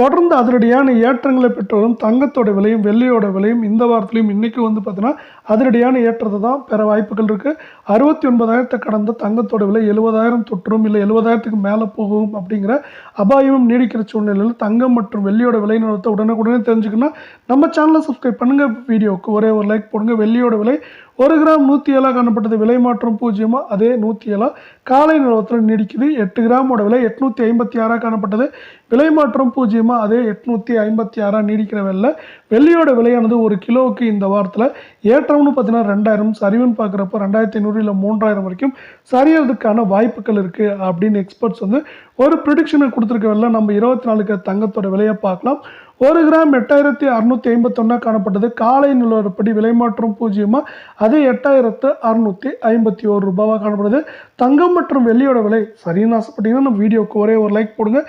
தொடர்ந்து அதிரடியான ஏற்றங்களை பெற்று வரும் தங்கத்தோட விலையும் வெள்ளியோட விலையும் இந்த வாரத்திலையும் இன்றைக்கும் வந்து பார்த்தீங்கன்னா அதிரடியான ஏற்றத்தை தான் பெற வாய்ப்புகள் இருக்குது அறுபத்தி ஒன்பதாயிரத்தை கடந்த தங்கத்தோட விலை எழுபதாயிரம் தொற்றும் இல்லை எழுபதாயிரத்துக்கு மேலே போகும் அப்படிங்கிற அபாயமும் நீடிக்கிற சூழ்நிலையில் தங்கம் மற்றும் வெள்ளியோட விலை நிலவரத்தை உடனுக்குடனே தெரிஞ்சுக்கணும் நம்ம சேனலை சப்ஸ்கிரைப் பண்ணுங்கள் வீடியோவுக்கு ஒரே ஒரு லைக் போடுங்க. வெள்ளியோட விலை ஒரு கிராம் நூற்றி ஏழாக காணப்பட்டது. விலை மாற்றம் பூஜ்ஜியமாக அதே நூற்றி ஏழாக காலை நிலவரத்தில் நீடிக்குது. எட்டு கிராமோட விலை எட்நூற்றி ஐம்பத்தி ஆறாக காணப்பட்டது. விலை மாற்றம் பூஜ்ஜியமாக அதே எட்நூற்றி ஐம்பத்தி ஆறாக நீடிக்கிற வெள்ள வெள்ளியோட விலையானது ஒரு கிலோவுக்கு இந்த வாரத்தில் ஏற்றம்னு பார்த்தீங்கன்னா ரெண்டாயிரம். சரிவுன்னு பார்க்குறப்ப ரெண்டாயிரத்தி ஐநூறு இல்லை மூன்றாயிரம் வரைக்கும் சரியறதுக்கான வாய்ப்புகள் இருக்குது அப்படின்னு எக்ஸ்பர்ட்ஸ் வந்து ஒரு ப்ரிடிக்ஷனை கொடுத்துருக்க வெள்ள நம்ம இருபத்தி நாலுக்கு தங்கத்தோட விலையை பார்க்கலாம். ஒரு கிராம் எட்டாயிரத்தி அறுநூத்தி ஐம்பத்தொன்னா காணப்பட்டது. காலை நிலவரப்படி விலை மாற்றம் பூஜ்ஜியமாக அதே எட்டாயிரத்து அறுநூத்தி ஐம்பத்தி ஒரு ரூபாவாக காணப்படுது. தங்கம் மற்றும் வெள்ளியோட விலை சரின்னு ஆசைப்பட்டீங்கன்னா நம்ம வீடியோக்கு ஒரே ஒரு லைக் போடுங்க.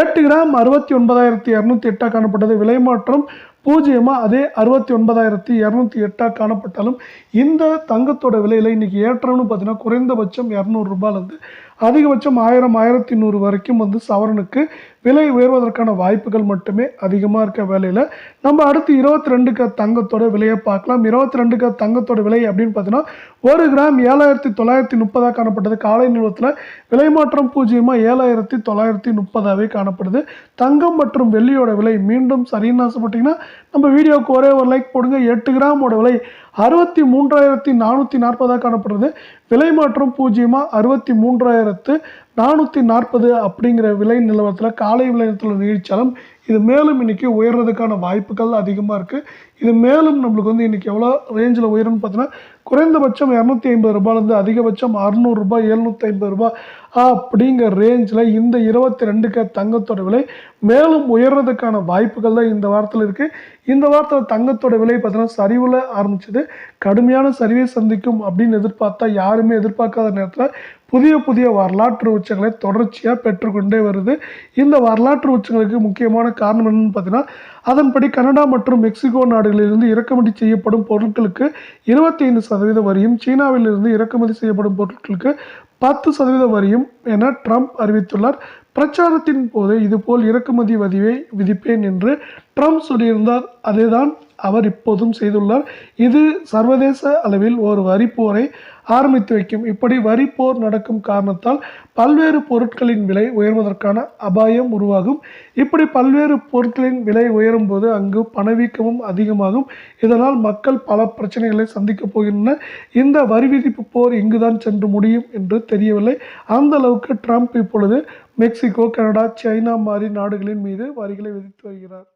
எட்டு கிராம் அறுபத்தி ஒன்பதாயிரத்தி இரநூத்தி எட்டாக காணப்பட்டது. விலை மாற்றம் பூஜ்ஜியமாக அதே அறுபத்தி ஒன்பதாயிரத்தி இரநூத்தி எட்டாக காணப்பட்டாலும் இந்த தங்கத்தோட விலையில் இன்றைக்கி ஏற்றம்னு பார்த்தீங்கன்னா குறைந்தபட்சம் இரநூறுபாலேருந்து அதிகபட்சம் ஆயிரம் ஆயிரத்தி நூறு வரைக்கும் வந்து சவரனுக்கு விலை உயர்வதற்கான வாய்ப்புகள் மட்டுமே அதிகமாக இருக்க வேலையில். நம்ம அடுத்து இருபத்தி ரெண்டுக்கு தங்கத்தோட விலையை பார்க்கலாம். இருபத்தி ரெண்டுக்கு தங்கத்தோட விலை அப்படின்னு பார்த்தீங்கன்னா ஒரு கிராம் ஏழாயிரத்தி தொள்ளாயிரத்தி முப்பதாக காணப்பட்டது. காலை நிறுவனத்தில் விலை மாற்றம் பூஜ்ஜியமாக ஏழாயிரத்தி தொள்ளாயிரத்தி முப்பதாகவே காணப்படுது. தங்கம் மற்றும் வெள்ளியோட விலை மீண்டும் சரின்னு ஆசைப்பட்டீங்கன்னா நம்ம வீடியோவுக்கு ஒரே ஒரு லைக் போடுங்க. எட்டு கிராமோட விலை அறுபத்தி மூன்றாயிரத்தி நானூற்றி நாற்பதாக காணப்படுறது. விலை மாற்றம் பூஜ்ஜியமாக அறுபத்தி மூன்றாயிரத்து நானூற்றி நாற்பது அப்படிங்கிற விலை நிலவரத்தில் காலை விலையத்தில் நீடித்தாலும் இது மேலும் இன்றைக்கி உயர்றதுக்கான வாய்ப்புகள் அதிகமாக இருக்குது இது மேலும் நம்மளுக்கு வந்து இன்றைக்கி எவ்வளோ ரேஞ்சில் உயரும்னு பார்த்தீங்கன்னா குறைந்தபட்சம் இரநூத்தி ஐம்பது ரூபாயிலேருந்து அதிகபட்சம் அறுநூறுபா எழுநூற்றி ஐம்பது ரூபாய் அப்படிங்கிற ரேஞ்சில் இந்த இருபத்தி ரெண்டுக்கு தங்கத்தோட விலை மேலும் உயர்றதுக்கான வாய்ப்புகள் தான் இந்த வாரத்தில் இருக்குது இந்த வாரத்தில் தங்கத்தோட விலை பார்த்தீங்கன்னா சரிவில் ஆரம்பிச்சது. கடுமையான சரிவை சந்திக்கும் அப்படின்னு எதிர்பார்த்தா யாருமே எதிர்பார்க்காத நேரத்தில் புதிய புதிய வரலாற்று உச்சங்களை தொடர்ச்சியாக பெற்றுக்கொண்டே வருது. இந்த வரலாற்று உச்சங்களுக்கு முக்கியமான காரணம் என்னன்னு பார்த்தீங்கன்னா அதன்படி கனடா மற்றும் மெக்சிகோ நாடுகளிலிருந்து இறக்குமதி செய்யப்படும் பொருட்களுக்கு இருபத்தி ஐந்து சதவீத வரியும் சீனாவிலிருந்து இறக்குமதி செய்யப்படும் பொருட்களுக்கு பத்து சதவீத வரியும் என ட்ரம்ப் அறிவித்துள்ளார். பிரச்சாரத்தின் போது இதுபோல் இறக்குமதி வதிவை விதிப்பேன் என்று ட்ரம்ப் சொல்லியிருந்தார். அதேதான் அவர் இப்போதும் செய்துள்ளார். இது சர்வதேச அளவில் ஒரு வரிப்போரை ஆரம்பித்து வைக்கும். இப்படி வரிப்போர் நடக்கும் காரணத்தால் பல்வேறு பொருட்களின் விலை உயர்வதற்கான அபாயம் உருவாகும். இப்படி பல்வேறு பொருட்களின் விலை உயரும் போது அங்கு பணவீக்கமும் அதிகமாகும். இதனால் மக்கள் பல பிரச்சனைகளை சந்திக்கப் போகின்றன இந்த வரி விதிப்பு போர் இங்குதான் சென்று முடியும் என்று தெரியவில்லை. அந்த அளவுக்கு ட்ரம்ப் இப்பொழுது மெக்சிகோ கனடா சைனா மாதிரி நாடுகளின் மீது வரிகளை விதித்து வருகிறார்.